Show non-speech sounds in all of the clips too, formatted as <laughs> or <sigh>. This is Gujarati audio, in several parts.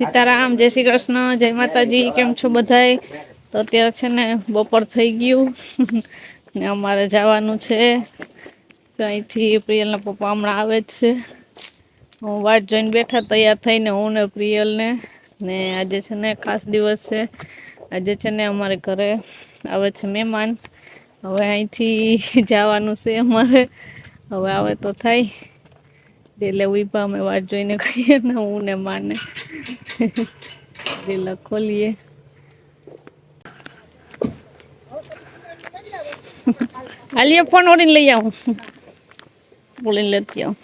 સીતારામ, જય શ્રી કૃષ્ણ, જય માતાજી, કેમ છો બધાય? તો અત્યારે છે ને બપોર થઈ ગયું <laughs> ને અમારે જવાનું છે. અહીંથી પ્રિયલના પપ્પા હમણાં આવે જ છે. હું વાટ જોઈને બેઠા, તૈયાર થઈને હું ને પ્રિયલને. ને આજે છે ને ખાસ દિવસ છે. આજે છે ને અમારે ઘરે આવે છે મહેમાન. હવે અહીંથી <laughs> જવાનું છે અમારે. હવે આવે તો થાય. એટલે ઊભા અમે વાત જોઈને કહીએ ને હું ને માને રેલા ખોલીએ હાલીએ ફોન ઓળીને લઈ આવું. ઓળીને લેતી આવું.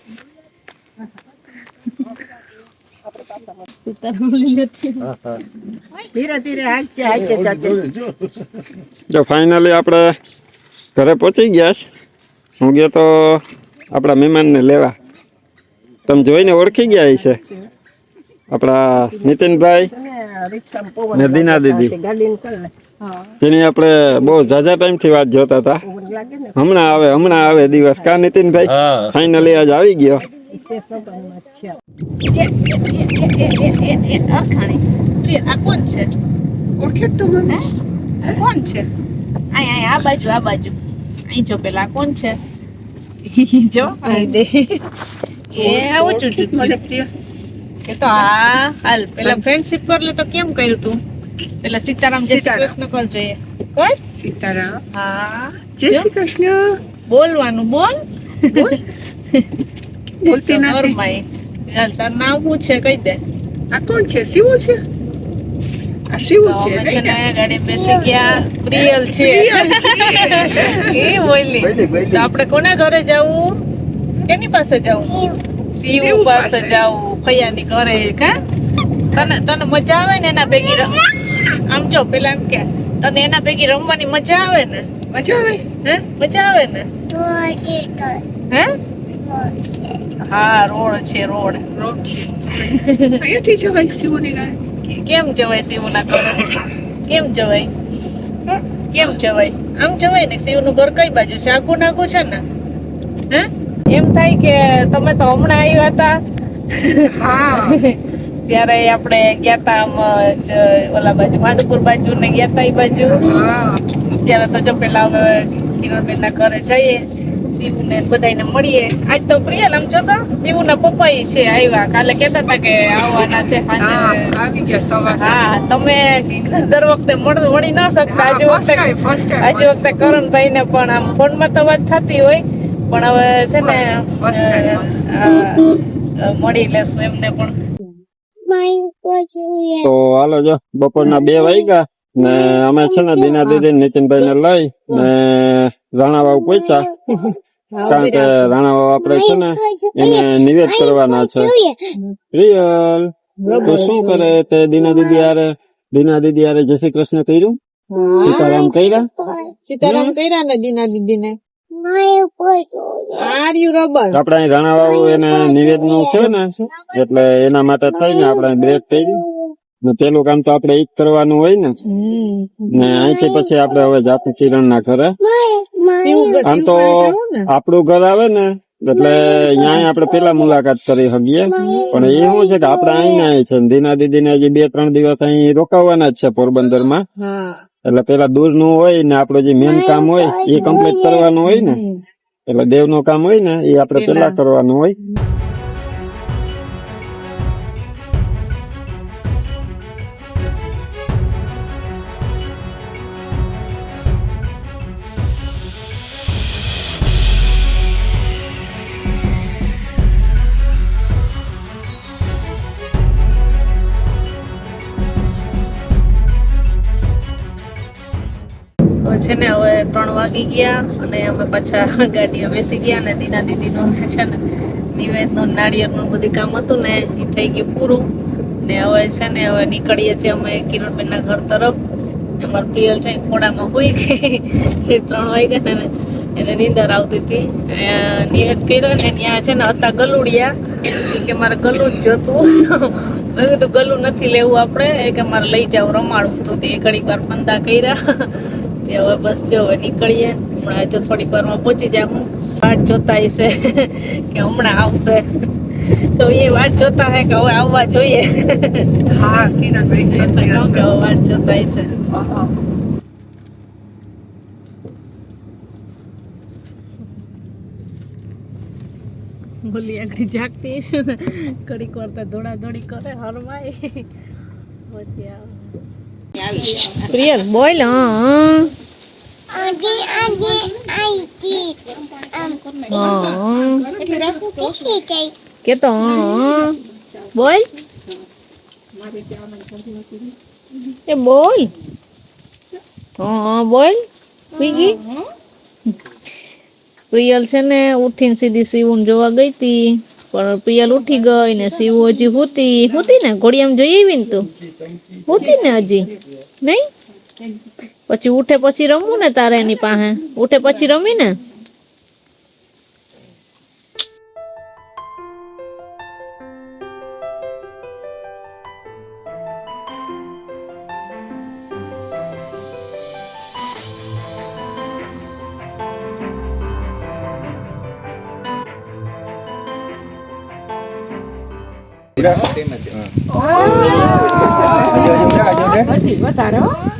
જો ફાઇનલી આપણે ઘરે પહોંચી ગયા હું ગયો તો આપણા મહેમાનને લેવા. તમે જોઈને ઓળખી ગયા છે આપણા નીતિનભાઈ રિક્ષામાં ને દીના દીદી. જેની આપણે બહુ ઝાઝા ટાઈમથી વાત જોતા હતા. હમણાં આવે હમણાં આવે દિવસ. કા નીતિનભાઈ? ફાઇનલી આજ આવી ગયો. કોણ છે? ઓળખે તો મને. કોણ છે? આય આય આ બાજુ આ બાજુ. અહીં જો પેલા કોણ છે? <laughs> જો દે. એ આવું જ મને પ્રિય એ તો હા હાલ પેલા ફ્રેન્ડશિપ કર લે તો કેમ કર્યું તું? પેલા સીતારામ જય શ્રી. કૃષ્ણ કર જોઈએ કોઈ સીતારામ. હા. જય શ્રી કૃષ્ણ. બોલવાનું બોલ. બોલ. <laughs> બોલતી નથી. ચાલ તાર નામ શું છે? કહી દે. આ કોણ છે? શિવો છે? આ શિવો છે નહીં ને ગાડી બેસી ગયા. પ્રિયલ છે. <laughs> એ બોલી. તો આપણે કોના ઘરે જવું કેની પાસે જવું શિવ શિવ પાસે. જવું ફૈયાની ઘરે કા તને તને મજા આવે ને એના ભેગી રમ- આમ જો પેલા એમ કે તને એના ભેગી રમવાની મજા આવે ને? મજા આવે? હે? મજા આવે ને? હે? હા રોડ છે રોડ. રોડ છે. અહીંયાથી જવાય શિવની ઘરે? કેમ જવાય શિવના ઘરે? કેમ જવાય? કેમ જવાય? આમ જવાય ને શિવનું ઘર કઈ બાજુ છે? આખું નાખું છે ને? હે? એમ થાય કે તમે તો હમણાં આવ્યા હતા. <laughs> ત્યારે આપણે ગયા તા આમ જ ઓલા બાજુ માધુપુર બાજુ ને ગયા તા એ બાજુ. ત્યારે તો જો પેલા અમે કિરણબેન ના ઘરે જઈએ શિવ ને બધાને મળીએ. આજ તો પ્રિયલ આમ જોતો શિવ ના પપ્પા ઈ છે આવ્યા. કાલે કેતા હતા કે આવવાના છે હા તમે દર વખતે મળ ન શકતા. આજે વખતે આજે વખતે કરણભાઈ ને પણ આમ ફોનમાં તો વાત થતી હોય. પણ હવે છે ને મળી લેશું એમને પણ. તો હાલો જો બપોરના બે વાગ્યા ને અમે છે ને દીના દીદી નીતિનભાઈ ને લઈ ને રાણાવાવ પહોંચ્યા કારણ કે રાણાવાવ આપણે છે ને એને નિવેદ કરવાના છે. રિયલ તો શું કરે તે દીના દીદી યારે દીના દીદી યારે જય શ્રી કૃષ્ણ કર્યું? સીતારામ કર્યા? સીતારામ કર્યા ને દીના દીદી ને આપણે અહીં રાણાવાવ એને નિવેદન છે ને? એટલે એના માટે થઈને આપણે બ્રેક કર્યું ને પેલું કામ તો આપણે ઈ કરવાનું હોય ને? ને અહીંથી પછી આપણે હવે જાતું કિરણ ના ઘરે આમ તો આપણું ઘર આવે ને એટલે અહીંયા આપણે પેલા મુલાકાત કરી શકીએ. પણ એ શું છે કે આપણે અહીંયા અહીં છે દીના દીદી ને હજી બે ત્રણ દિવસ અહીં રોકાવાના જ છે પોરબંદરમાં એટલે પેલા દૂરનું હોય ને આપણું જે મેન કામ હોય એ કમ્પ્લીટ કરવાનું હોય ને? એટલે દેવનું કામ હોય ને એ આપણે પેલા કરવાનું હોય. ત્રણ ગયા અને અમે પાછા ગાડીએ બેસી ગયા અને દીના દીદીનું છે ને નિવેદનું નાળિયેરનું બધું કામ હતું ને એ થઈ ગયું પૂરું. ને હવે છે ને હવે નીકળીએ છીએ અમે કિરણબેનના ઘર તરફ. અમારી પ્રિયલ છે ખોડામાં હોઈ ગઈ એ ત્રણ વાગ્યા ને એને નીંદર આવતી હતી. નિવેદ કર્યો ને ત્યાં છે ને હતા ગલુડિયા. કે મારે ગલું જ જોતું. મેં કીધું ગલું નથી લેવું આપણે. કે મારે લઈ જાવ રમાડવું. તો તે ઘડીક વાર પંદા કર્યા. તે હવે બસ જો હવે નીકળીએ. હમણાં જો થોડીક વારમાં પહોંચી જાય હું. વાટ જોતા હશે કે હમણાં આવશે. તો એ વાત જોતા હે કે હવે આવવા જોઈએ. હા કિરણ કે હવે વાત જોતા હશે. બોલી આગળ જાગતી છે ને. કડીક વાર તો દોડા દોડી કરે હરમાય પછી આવે. પ્રિયલ બોલ હા. કે તો બોલ એ બોલ હા બોલ પીગી પ્રિયલ છે ને ઉઠીને સીધી સીવું જોવા ગઈ તી, પણ પ્રિયલ ઉઠી ગઈ ને સીવું હજી હુતી. હુતી ને ઘોડિયામાં જોઈ આવી ને તું? હુતી ને હજી? નહીં? પછી ઉઠે પછી રમવું ને તારે એની પાસે? ઉઠે પછી રમી ને માતા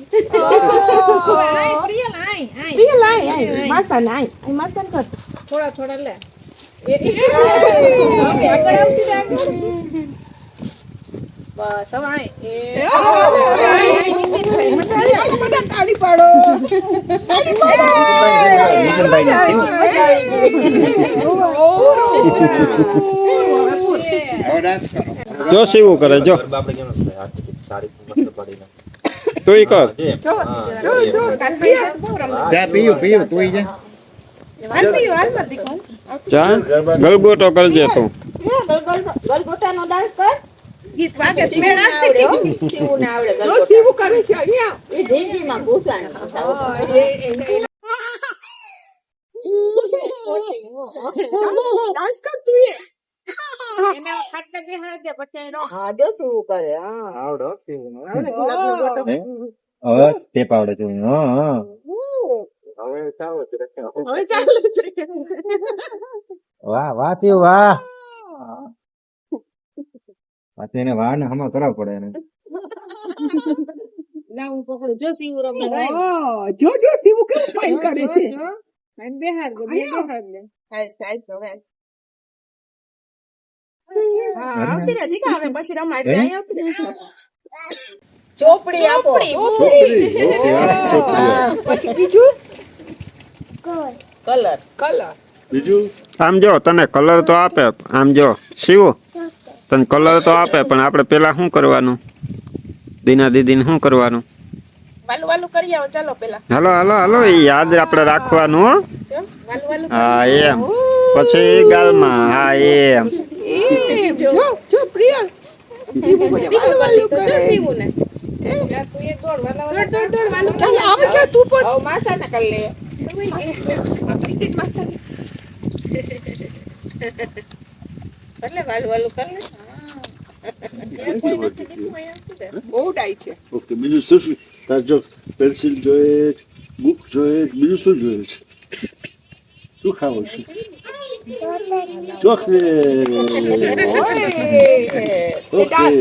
થોડા લે બસ હવે આય. એ બધા તાળી પાડો જો સીવું કરે જો તું કર ચા પીયું પીયું તું જા ચા ગલગોટો કરજે તું ગલગોટાનો ડાન્સ કર ગીત વાગે છે મેળા જો સીવું કરે છે અહીંયા એ ઢીંગીમાં ઘૂસાણ ડાન્સ કર તું હવે સ્ટેપ આવડે છે હા હા. હવે ચાલો છે હવે ચાલુ છે વાહ વાહ પીયું વાહ. પાછું એને વાહ ને હમણાં કરાવ પડે એને. ના હું પકડું. જો સીવું રમે જો જો સીવું કેવું ફાઇન કરે છે. બેહાર દે બેહાર દે હાઈસ હાઈસ તો હાઈસ હા આવતી રહે દીકા પછી રમાય. એટલે અહીં આવતી ચોપડી આપો. પછી બીજું? કલર કલર આમ જો તને કલર તો આપે. આમ જો સીવું તને કલર તો આપે પણ આપણે પેલા શું કરવાનું? દીના દીદીને શું કરવાનું? વાલું વાલું કરી આવો ચાલો પેલા. હાલો હાલો હાલો એ યાદ આપણે રાખવાનું હા. એમ. પછી ગાલમાં. હા એમ. એ જો જો. પ્રિયલ સીવું બોલે? વાલું વાલું તો જો કરે ને કરી કર બીજું શું શું જો પેન્સિલ જોઈએ બુક જોઈએ બીજું શું જોઈએ છે? શું ખાવું છે?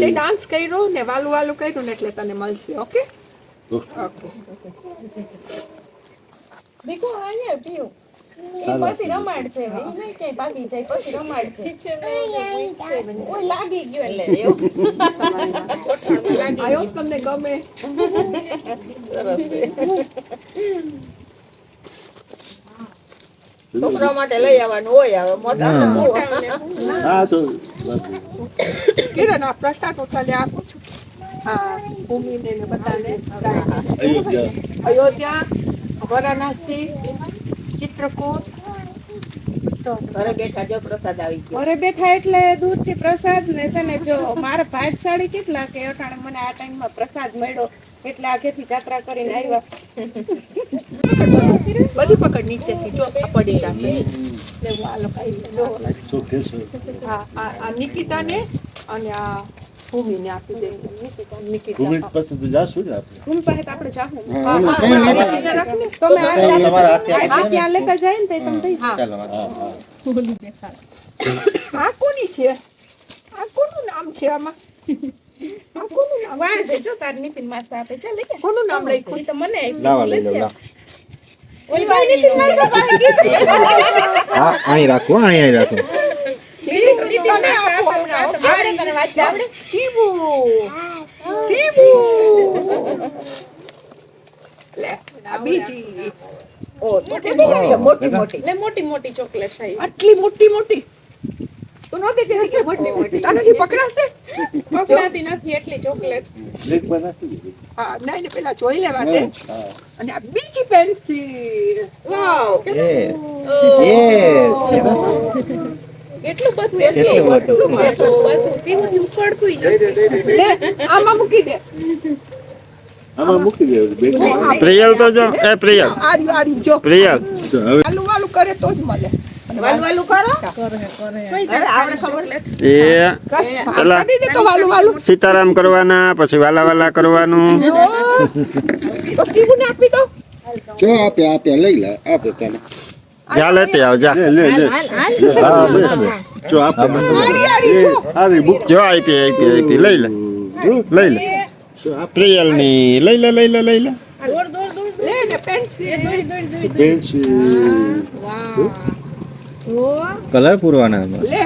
ડાન્સ કર્યો ને વાલું વાલું કર્યું ને એટલે તને મળશે ઓકે? ઓકે. બીકો પછી રમાડ છે નહીં ભાગી જાય પછી રમાડ છે. ઓય લાગી ગયો એટલે એવું આયો તમને ગમે? <laughs> છોકરા માટે લઈ આવવાનું હોય હવે મોટા હા. તો કિરણ આ પ્રસાદ તને આપું છું હા ભૂમિને બધાને. અયોધ્યા. અયોધ્યા વારાણસી ચિત્રકૂટ ઘરે બેઠા જો પ્રસાદ આવી ગયો. ઘરે બેઠા એટલે દૂરથી પ્રસાદ ને છે ને જો મારા ભાગશાળી કેટલા કે અટાણે મને આ ટાઈમમાં પ્રસાદ મળ્યો એટલે આગેથી જાત્રા કરીને આવ્યા. બધી પકડ નીચેથી જો આ પડી જશે. લેવું આ લોકો જો હા આ આ નિકિતાને અને આ ભૂમિને આપી દે. નિકિતા નિકિતા ભૂમિ પાસે તો જાશું ને આપણે? ભૂમિ પાસે તો આપણે જાહું. હા, હા, હા, કઈ નહીં, હા, કઈ રાખને. તમે આ કઈ તમારા હાથે આપી આ દે ને. ત્યાં લેતા જાય ને તો તમે દઈ હા ચાલો વાંધો આ કોની છે? આ કોનું નામ છે આમાં? આ કોનું નામ વાહ છે? જો તાર નીતિન માસ્ટર આપે. ચાલ લે કે. કોનું નામ લખ્યું? ઈ તો મને આપ્યું. લાવા લઈ લો લાવ. ઓલી ભાઈ નીતિન માસ્ટર પાસે કીધું. હા અહીં રાખો હા, અહીં રાખો. આપો તને શીબુ શીબુ. લે બીજી. ઓ તો મોટી મોટી. લે મોટી મોટી ચોકલેટ છે. આટલી મોટી મોટી? તું નહોતી કીધી કે મોટી મોટી તારાથી પકડાશે? પકડાતી નથી એટલી ચોકલેટ. હા નહીં ને પેલા જોઈ લેવા દે. અને આ બીજી પેન્સિલ. વાવ. યસ યસ એટલું બધું એટલું બધું. સીવું ઉકળતું ય નથી. લે આમાં મૂકી દે. આમાં મૂકી દે પ્રિયલ તો જો એ પ્રિયલ. આર્યું આર્યું જો. પ્રિયલ. વાલું કરે તો જ મળે. વાલું વાલું કરો? એ પેલા કરી દે તો વાલું વાલું. સીતારામ કરવાના પછી વાલા વાલા કરવાનું. તો સીવું આપી દો. જો આપે આપે લઈ લે આપે તને. જા લેતી આવ જા. લે લે હા બસ જો આપ. આરી બુક. જો આપી આપી આપી લઈ લે. લઈ લે. પ્રિયલની લઈ લે લઈ લે લઈ લે. લે ને પેન્સિલ. પેન્સિલ. કલર પૂરવાના લે.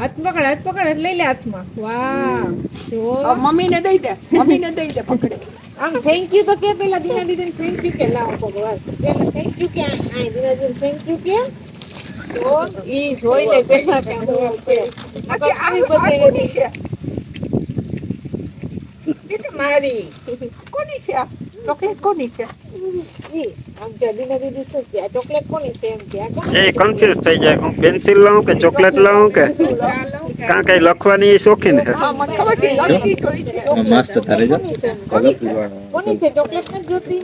હાથ પકડ હાથ પકડ. લઈ લે હાથમાં. વાહ. જો. હવે મમ્મીને દઈ દે. મમ્મીને દઈ દે પકડે. આમ થેન્ક યુ તો કે પેલા દીના દીદી થેન્ક યુ કે લાવો ભગવાન પેલા થેન્ક યુ કે આ દીના દીદી થેન્ક યુ કે તો ઈ જોઈ લે પેલા કે હું કે આખી આ આ કોની છે એ તો મારી કોની છે આ ચોકલેટ કોની છે ઈ આમ કે દીના દીદી શું કે આ ચોકલેટ કોની છે એમ કે આ કોની એ કન્ફ્યુઝ થઈ જાય હું પેન્સિલ લઉં કે ચોકલેટ લઉં કે કાં કઈ લખવાની શોખીન હા મસ્ત તારે જો કોની છે? ચોકલેટ જોતી?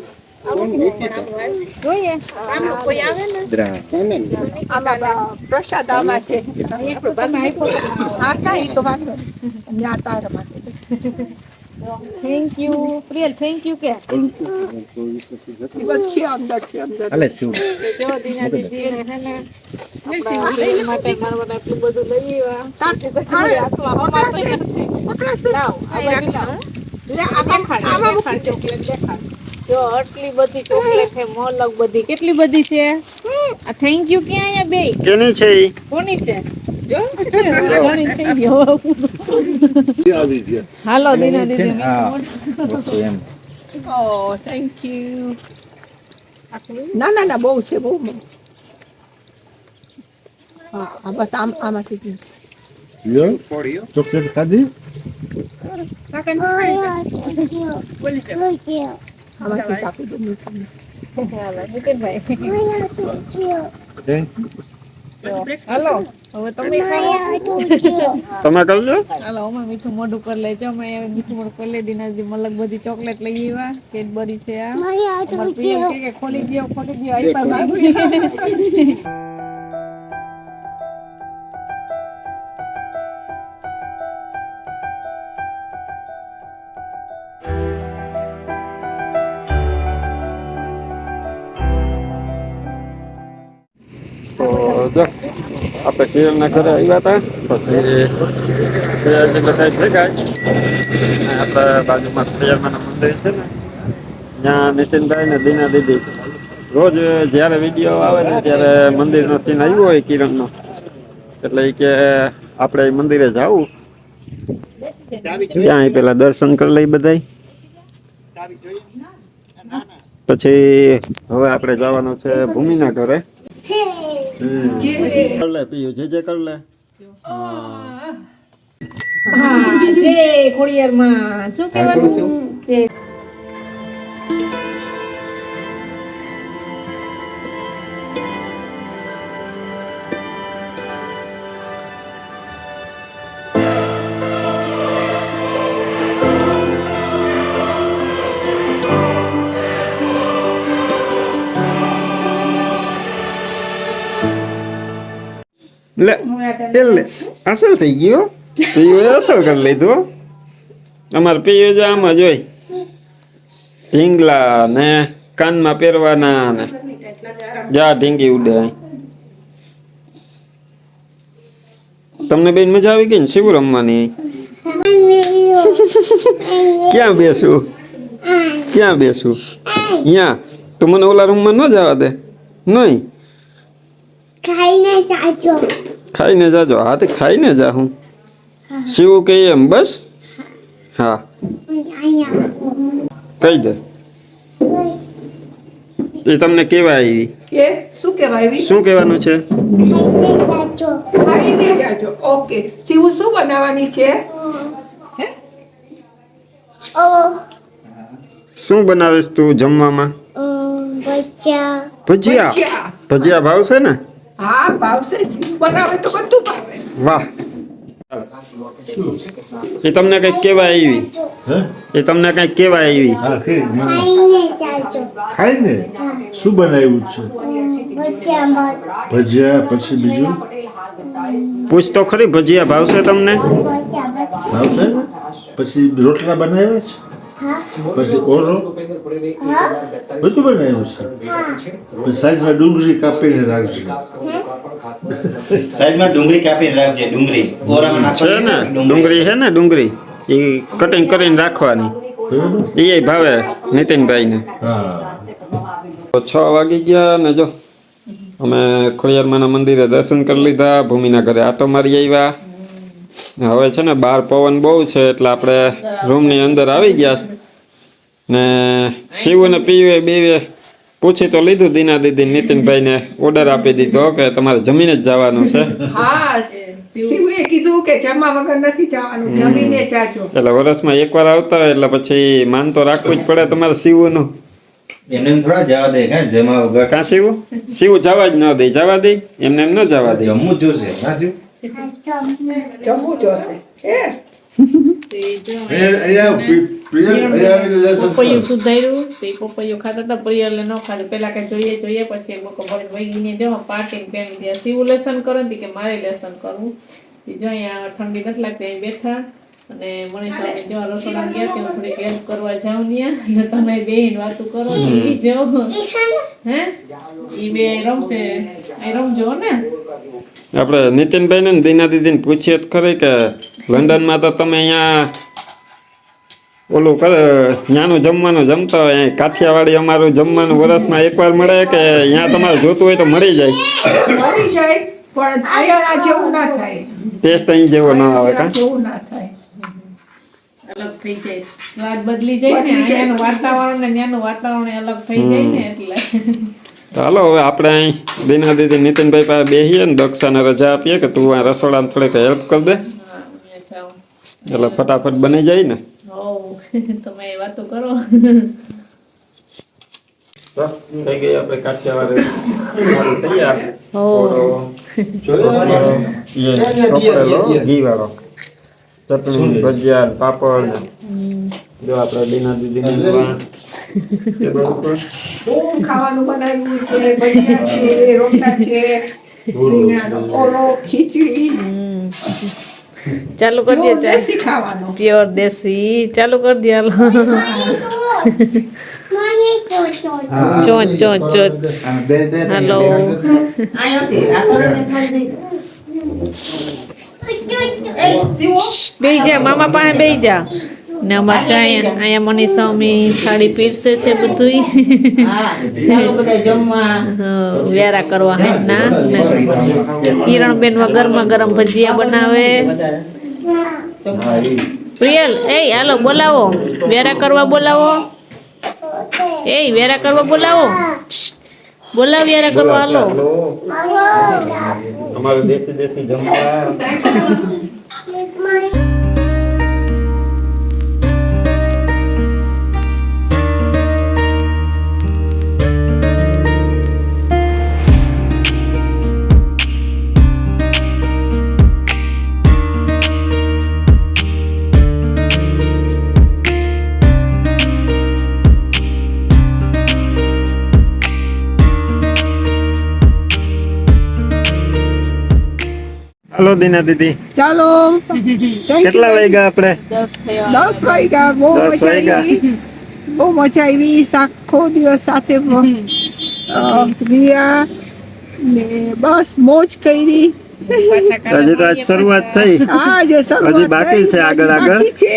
આવે ને? દ્રા. આમાં બા- પ્રસાદ આમાં છે. Thank you Priyal thank you કે. બધું છે અંદર છે અંદર. માટે મારા માટે આટલું બધું લઈ આવ્યા. જો આટલી ચોકલેટ છે મોલક કેટલી બધી છે? આ થેન્ક યુ ક્યાં બે કેની છે કોની છે? ઘણી થઈ ગયો આવી ગયા હાલો દીના દીદી. ઓ થેન્ક you. ના ના ના બહુ છે બહુ. હા બસ આમ આમાંથી જ. યો ચોકલેટ ખાધી? આમાંથી હાલો હવે તમે તમે કરજો હાલો અમે મીઠું મોઢું કરી લેજો. અમે મીઠું મોઢું કરી લે દીના મલક બધી ચોકલેટ લઈ આવ્યા. કેડબરી છે આ. ખોલી ગયો ખોલી ગયો ભાગી કિરણના ઘરે આવ્યા હતા. પછી આપણા બાજુમાં મંદિર છે ને, ત્યાં નીતિનભાઈ ને દીના દીદી. રોજ જ્યારે વીડિયો આવે ને ત્યારે મંદિરનો સીન આવ્યો હોય કિરણનો. એટલે કે આપણે મંદિરે જાવું. ત્યાં પેલા દર્શન કરી લઈ બધા પછી હવે આપણે જવાનું છે ભૂમિના ઘરે. કર લે પીયું. જે જે કર લે જે ખોડિયારમાં. શું કહેવાનું? એટલે અસલ થઈ ગયો. પીયું અસલ કરી લીધું. અમારે પીયું જ આમ જ હોય. ઢીંગલા ને કાનમાં પહેરવાના ને. જા ઢીંગી ઉડે તમને બેન મજા આવી ગઈ ને શિવ રમવાની? ક્યાં બેસું? ક્યાં બેસું? અહીંયા તો મને ઓલા રૂમમાં ન જવા દે. નહીં ખાઈને જાજો ખાઈને જાજો હા તે ખાઈને જા હું. શિવ કહીએ એમ બસ? હા. કહી દે. એ તમને કેવા આવી? કે? શું એવી શું કહેવાનું છે? ખાઈને જાજો. ઓકે. શિવ શું બનાવવાની છે? હે? શું બનાવીશ તું જમવામાં? ભજીયા? ભજીયા. ભજીયા ભાવશે ને? હા ભાવશે સીધું બનાવે તો બધું ભાવે. વાહ. એ તમને કઈ કેવા આવી. હે? એ તમને કઈ કેવા આવી. ખાય ખાઈને શું બનાવ્યું છે? ભજીયા પછી બીજું? પૂછ તો ખરી ભજીયા ભાવશે તમને? ભાવશે પછી રોટલા બનાવ્યા છે? પછી ઓરો? બધું બનાવ્યું છે. સાઈડમાં ડુંગળી કાપીને રાખજો. <laughs> સાઈડમાં ડુંગળી કાપીને રાખજે ડુંગળી. ઓરામાં છે ને? ડુંગળી. છે ને ડુંગળી? એ કટિંગ કરીને રાખવાની. એ ભાવે નીતિનભાઈને. હા. તો છ વાગી ગયા ને જો અમે ખોડિયારમાના મંદિરે દર્શન કરી લીધા ભૂમિના ઘરે આટો મારી આવ્યા. હવે છે ને બહાર પવન બહુ છે એટલે આપણે રૂમની અંદર આવી ગયા. ને શિવને પીવે બીવે પૂછી તો લીધું દીના દીદી નીતિનભાઈને ઓર્ડર આપી દીધો કે તમારે જમીને જ જવાનું છે. હા શિવે કીધું કે જમવા વગર નથી જવાનું જમીને જાજો. એટલે વર્ષમાં એકવાર આવતા હોય એટલે પછી માન તો રાખવું જ પડે તમારે શિવનું. એમને એમ થોડા જવા દે કાં જમા વગર. કાં શિવ? શિવ જવા જ ન દે જવા દે? એમને એમ ન જવા દે? જમવું જોશે જમવું જોશે પપૈયું. સુધાર્યું તે પપૈયું ખાતા હતા પ્રિયલે ન ખાધું પેલા કઈ જોઈએ જોઈએ પછી એક બકો ભરી વહીને જો પાર્ટી પેન ત્યાં શિવ લેસન કરો ને કે મારે લેસન કરવું જો અહીંયા ઠંડી નથી લાગતી અહીં બેઠા અને મણી અમે જો રસોડા ગયા ત્યાં થોડીક હેલ્પ કરવા જાઉં ત્યાં ને તમે બેહીને વાતો કરો જો હે એ બે રમશે રમજો ને આપણે નીતિનભાઈ ને દીના દીદીને પૂછીએ તો ખરી કે લંડનમાં તો તમે અહીંયા ઓલું કરે ત્યાંનું જમવાનું જમતા હોય અહીં કાઠિયાવાડી અમારું જમવાનું વર્ષમાં એકવાર મળે કે અહીંયા તમારે જોતું હોય તો મળી જાય? મળી જાય પણ અહીંયા જેવું ના થાય. ટેસ્ટ અહીં જેવો ના આવે કા? જેવું ના થાય. અલગ થઈ જાય. સ્વાદ બદલી જાય ને અહીંયાનું વાતાવરણ ને ત્યાંનું વાતાવરણ અલગ થઈ જાય ને એટલે. તો હાલો હવે આપણે અહીં દિના દીદી નીતિનભાઈ પાસે બેસીએ ને દક્ષાને રજા આપીએ કે તું આ રસોડામાં થોડીક હેલ્પ કરી દે. એટલે ફટાફટ બની જાય ને. તમે એ વાતો કરો થઈ ગઈ આપણે કાઠિયાવાડી. તૈયાર. ઘી વાળો ચટણી ભજીયા પાપડ ને જો આપણે દીના દીદી ખૂબ ખાવાનું બનાવ્યું છે ભજીયા છે રોટલા છે રીંગણાનો ખીચડી. ચાલુ કરી દે દેશી ખાવાનું. પ્યોર દેશી. ચાલુ કરી દે હાલો. ચોચ ચોચ ચોચ. હાલો. બેહી જા મામા પાસે બેહી જા. ને અમારે તો અહીંયા અહીંયા મનીષા અમી સાડી પીરસે છે બધા જમવા. વ્યારા કરવા. હે ના કિરણબેન ગરમા ગરમ ભજીયા બનાવે. પ્રિયલ એ હાલો બોલાવો. વેરા કરવા બોલાવો. એ વેરા કરવા બોલાવો. બોલાવ વેરા કરવા હાલો. અમારું દેશી દેશી જમવા હાલો દીના દીદી. ચાલો. કેટલા વાગ્યા આપણે? દસ વાગ્યા બહુ મજા. આવી. બહુ મજા આવી. આખો દિવસ સાથે રિયા ને બસ મોજ કરી. હજી તો આજ શરૂઆત થઈ. હજી બાકી છે આગળ આગળ. છે.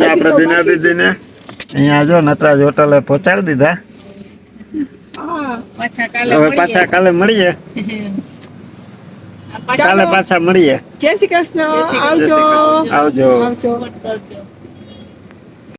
આપણે દીના બાકી. દીદી ને અહીંયા જો નટરાજ હોટલે પહોંચાડી દીધા. હા. પાછા કાલે હવે પાછા કાલે મળીએ. કાલે પાછા મળીએ. જય શ્રી કૃષ્ણ. આવજો. આવજો. આવજો.